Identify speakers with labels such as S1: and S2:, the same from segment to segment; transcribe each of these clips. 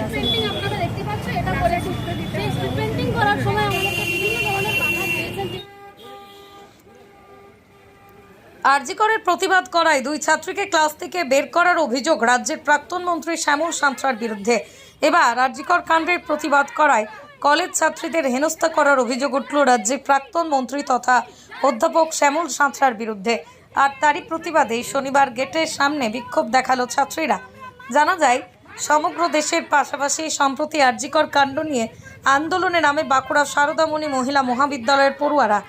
S1: Street painting আপনারা দেখতে পাচ্ছেন এটা করেছি সেই স্ট্রিট পেন্টিং করার সময় আমাদেরকে বিভিন্ন ধরনের বাধা দিয়েছেন
S2: আরজিকরের প্রতিবাদ করায় দুই ছাত্রীকে ক্লাস থেকে বের করার অভিযোগ রাজ্যের প্রাক্তন মন্ত্রী শ্যামল সান্ত্রার বিরুদ্ধে। এবার আরজিকর কাণ্ডের প্রতিবাদ করায় কলেজ ছাত্রীদের হেনস্থা করার অভিযোগ উঠল রাজ্যের প্রাক্তন মন্ত্রী তথা অধ্যাপক শ্যামল সাঁতরার বিরুদ্ধে। আর তারই প্রতিবাদে শনিবার গেটের সামনে বিক্ষোভ দেখাল ছাত্রীরা। জানা যায় সমগ্র দেশের পাশাপাশি সম্প্রতি আরজিকর কাণ্ড নিয়ে আন্দোলনে নামে বাঁকুড়া সারদামণি মহিলা মহাবিদ্যালয়ের পড়ুয়ারা।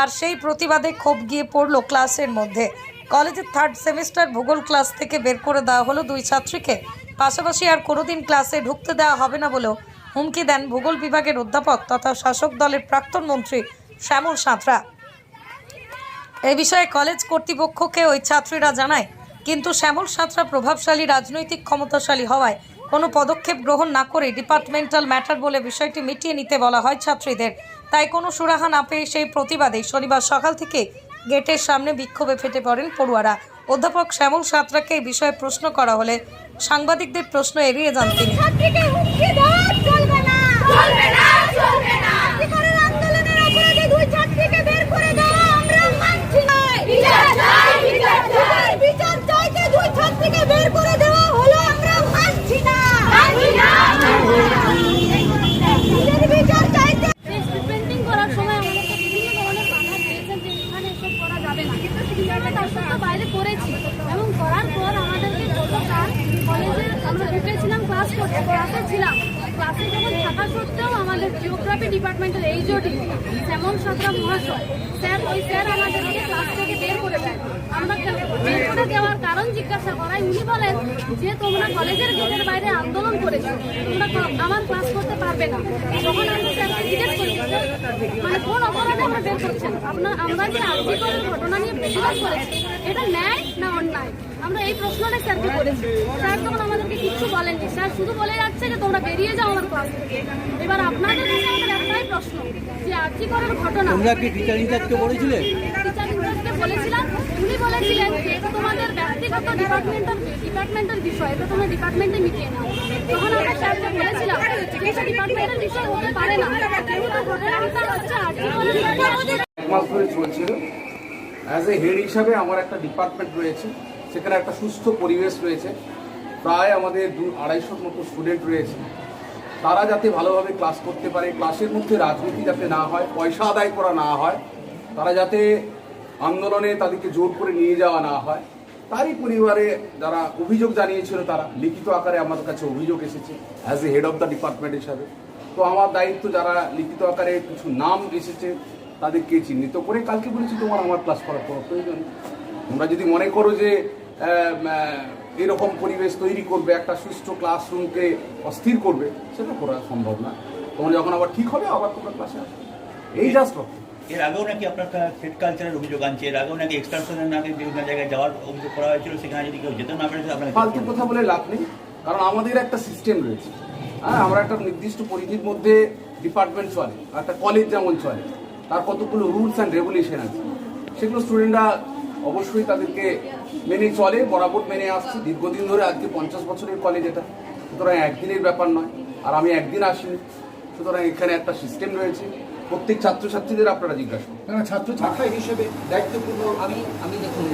S2: আর সেই প্রতিবাদে ক্ষোভ গিয়ে পড়ল ক্লাসের মধ্যে। কলেজের থার্ড সেমিস্টার ভূগোল ক্লাস থেকে বের করে দেওয়া হলো দুই ছাত্রীকে। পাশাপাশি আর কোনোদিন ক্লাসে ঢুকতে দেওয়া হবে না বলেও হুমকি দেন ভূগোল বিভাগের অধ্যাপক তথা শাসক দলের প্রাক্তন মন্ত্রী শ্যামল সাঁতরা। এ বিষয়ে কলেজ কর্তৃপক্ষকে ওই ছাত্রীরা জানায় কিন্তু শ্যামল সাঁতরা প্রভাবশালী, রাজনৈতিক ক্ষমতাশালী হওয়ায় কোনো পদক্ষেপ গ্রহণ না করে ডিপার্টমেন্টাল ম্যাটার বলে বিষয়টি মিটিয়ে নিতে বলা হয় ছাত্রীদের। তাই কোনো সুরাহা না পেয়ে সেই প্রতিবাদে শনিবার সকাল থেকে গেটের সামনে বিক্ষোভে ফেটে পড়েন পড়ুয়ারা। অধ্যাপক শ্যামল সাঁতরাকে এই বিষয়ে প্রশ্ন করা হলে সাংবাদিকদের প্রশ্ন এড়িয়ে যান তিনি
S1: ছাত্রীকে হুমকি দেওয়া চলবে না চলবে না চলবে না আজকের আন্দোলনের অপরাধে দুই ছাত্রীকে বের করে দেওয়া আমরা মানছি না বিচার চাই বিচার চাই বিচার চাইতে দুই ছাত্রীকে বের করে দেওয়া হলো আমরা মানছি না মানছি না বিচার চাইতে পেন্টিং করার সময় আমাদেরকে বিভিন্ন ধরনের বাধা দিয়েছেন যে এখানে এসব করা যাবে না কিন্তু আমরা তার সত্ত্বেও বাইরে করেছি। এবং করার পর আমাদেরকে গতকাল কলেজে আমরা ঢুকেছিলাম ক্লাস করতে ক্লাসে ছিলাম। ক্লাসে যখন থাকা সত্ত্বেও আমাদের জিওগ্রাফি ডিপার্টমেন্টের এইচওডি যেমন সাতরা মহাশয়, স্যার ওই স্যার আমাদেরকে ক্লাস থেকে বের করে দেওয়ার কারণ জিজ্ঞাসা উনি বলেন যে, তোমরা কলেজের বাইরে আন্দোলন করেছ। আমার ক্লাস করতে পারবে না। মানে কোন অপরাধে আপনার আমরা যে করেছি, এটা ন্যায় না অন্যায়। আমরা এই প্রশ্নটা স্যারকে করেছি। স্যার তখন আমাদেরকে কিচ্ছু বলেননি। স্যার শুধু বলে যাচ্ছে যে তোমরা বেরিয়ে যাও আমার ক্লাস থেকে। এবার আপনাদের কাছে আমাদের একটাই প্রশ্ন যে আর্জি করার ঘটনা।
S3: তোমরা কি টিচার ইনচার্জকে বলেছিলে?
S1: টিচার ইনচার্জকে বলেছিলাম। উনি বলেছিলেন যে এটা তোমাদের ব্যক্তিগত ডিপার্টমেন্টের ডিপার্টমেন্টের বিষয় এটা তোমরা ডিপার্টমেন্টে মিটিয়ে নাও। তখন আমরা স্যারকে বলেছিলাম যে এটা ডিপার্টমেন্টের বিষয় হতে পারে না। যেহেতু ঘটনাটা হচ্ছে আর্জি করার
S4: এক মাস ধরে চলছিল অ্যাজ এ হেড হিসাবে আমার একটা ডিপার্টমেন্ট রয়েছে, সেখানে একটা সুস্থ পরিবেশ রয়েছে, প্রায় আমাদের দু আড়াইশোর মতো স্টুডেন্ট রয়েছে। তারা যাতে ভালোভাবে ক্লাস করতে পারে ক্লাসের মধ্যে রাজনীতি যাতে না হয়, পয়সা আদায় করা না হয়, তারা যাতে আন্দোলনে তাদেরকে জোর করে নিয়ে যাওয়া না হয়, তারই পরিবারে যারা অভিযোগ জানিয়েছিল তারা, লিখিত আকারে আমাদের কাছে অভিযোগ এসেছে as a head of the department হিসাবে। তো আমার দায়িত্ব যারা লিখিত আকারে কিছু নাম এসেছে তাদেরকে চিহ্নিত করে কালকে বলেছি তোমার আমার ক্লাস করার কোনো প্রয়োজন তোমরা যদি মনে করো যে এরকম পরিবেশ তৈরি করবে একটা সুষ্ঠু ক্লাসরুমকে অস্থির করবে সেটা করা সম্ভব না। তোমার যখন আবার ঠিক হবে আবার তোমরা ক্লাসে আসবে। এই জাস্ট
S3: এর আগেও নাকি আপনার ফেড কালচারের অভিযোগ আনছে। এর আগেও নাকি এক্সকারশনের নাকি বিভিন্ন জায়গায় যাওয়ার অভিযোগ করা হয়েছিল। সেখানে যদি কেউ যেতে না পেরেছে আপনাকে
S4: ফালতু কথা বলে লাভ নেই কারণ আমাদের একটা সিস্টেম রয়েছে। হ্যাঁ আমরা একটা নির্দিষ্ট পরিধির মধ্যে ডিপার্টমেন্ট চলে একটা কলেজ যেমন চলে। তার কতগুলো রুলস অ্যান্ড রেগুলেশন আছে সেগুলো স্টুডেন্টরা অবশ্যই তাদেরকে মেনে চলে বরাবর মেনে আসছে। দীর্ঘদিন ধরে আজকে পঞ্চাশ বছরের কলেজ এটা। সুতরাং একদিনের ব্যাপার নয় আর আমি একদিন আসিনি। সুতরাং এখানে একটা সিস্টেম রয়েছে। প্রত্যেক ছাত্রছাত্রীদের আপনারা জিজ্ঞাসা
S5: ছাত্র ছাত্রী হিসেবে দায়িত্বপূর্ণ
S6: আমি আমি দেখুন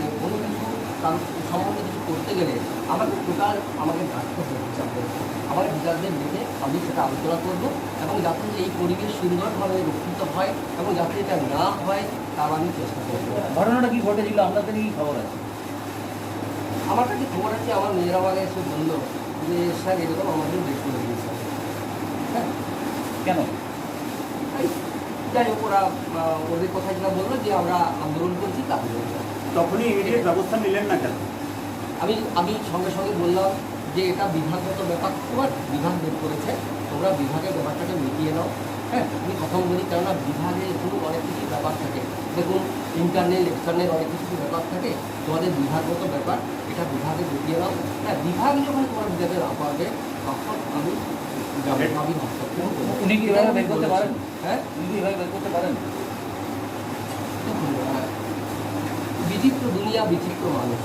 S6: সম্বন্ধে কিছু করতে গেলে আমাকে টোটাল আমাকে ব্যর্থ হতে হবে আমার টিচারদের ডেকে আমি সেটা আলোচনা করব এবং যাতে এই পরিবেশ সুন্দরভাবে রক্ষিত হয় এবং যাতে এটা না হয় তার আমি চেষ্টা করব।
S3: ঘটনাটা কি ঘটেছিল? আপনাদের কি খবর আছে?
S6: আমার কাছে খবর আছে আমার মেয়েরা আমাকে এসে বলল যে স্যার এরকম আমাদের বেশ করে দিয়েছে। হ্যাঁ।
S3: কেন?
S6: তাই যাই হোক ওরা ওদের কথা যেটা বলল যে আমরা আন্দোলন করছি তা আন্দোলন করছি।
S3: তখনই ইমিডিয়েট ব্যবস্থা নিলেন না কেন?
S6: আমি আমি সঙ্গে সঙ্গে বললাম যে এটা বিভাগগত ব্যাপার তোমার বিভাগ বের করেছে তোমরা বিভাগের ব্যাপারটাকে মিটিয়ে নাও। হ্যাঁ আমি প্রথম বলি কেননা বিভাগে এখনও অনেক কিছু ব্যাপার থাকে। দেখুন ইন্টারনাল এক্সটার্নাল অনেক কিছু ব্যাপার থাকে তোমাদের বিভাগগত ব্যাপার এটা বিভাগে মিটিয়ে নাও। হ্যাঁ বিভাগ যখন তোমার বিভাগে না পারবে তখন আমি আমি হস্তক্ষেপ
S3: উনি কি এভাবে বের করতে পারেন?
S6: হ্যাঁ?
S3: উনি কি এভাবে বের করতে পারেন?
S6: বিচিত্র দুনিয়া বিচিত্র মানুষ।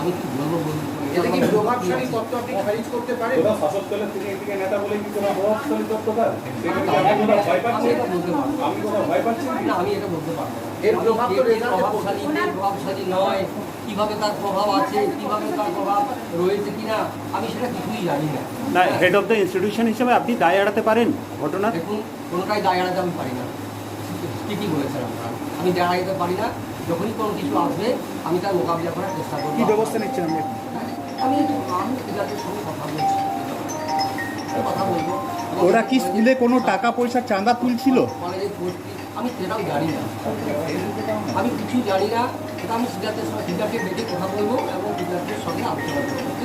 S6: আমি কি বলব বলতে
S5: এটা কি প্রভাবশালী তত্ত্ব আপনি খারিজ করতে পারেন?
S4: ওরা শাসক দলের তিনি একদিকে নেতা বলে কি কোনো প্রভাবশালী তত্ত্ব তার? সেক্ষেত্রে আপনি ভয়
S6: আমি
S4: পাচ্ছেন?
S6: এটা বলতে পারব না।
S4: আমি কোথাও ভয় পাচ্ছি
S6: না আমি এটা বলতে পারব
S5: এর প্রভাব তো
S6: কে কে
S5: রেজাল্টে
S6: প্রভাবশালী প্রভাবশালী নয়? কীভাবে তার প্রভাব আছে? কীভাবে তার প্রভাব রয়েছে কিনা? আমি সেটা কিছুই জানি না।
S7: না হেড অফ দ্য ইনস্টিটিউশন হিসেবে আপনি দায় এড়াতে পারেন ঘটনা?
S6: দেখুন কোনোটাই দায় এড়াতে আমি পারি না। ঠিকই বলেছেন আপনারা। আমি দায় এড়াতে পারি না। যখনই কোনো কিছু আসবে আমি তার মোকাবিলা করার চেষ্টা করব।
S7: কি ব্যবস্থা নিচ্ছেন আপনি?
S6: আমি আমি টিচারদের সঙ্গে কথা বলছি কথা বলব।
S7: ওরা কি স্কুলে কোনো টাকা পয়সা চাঁদা তুলছিল?
S6: আমি সেটাও জানি না। আমি কিছু জানি না সেটা আমি টিচারদের সঙ্গে টিচারকে ডেকে কথা বলব এবং টিচারদের সঙ্গে আলোচনা করব।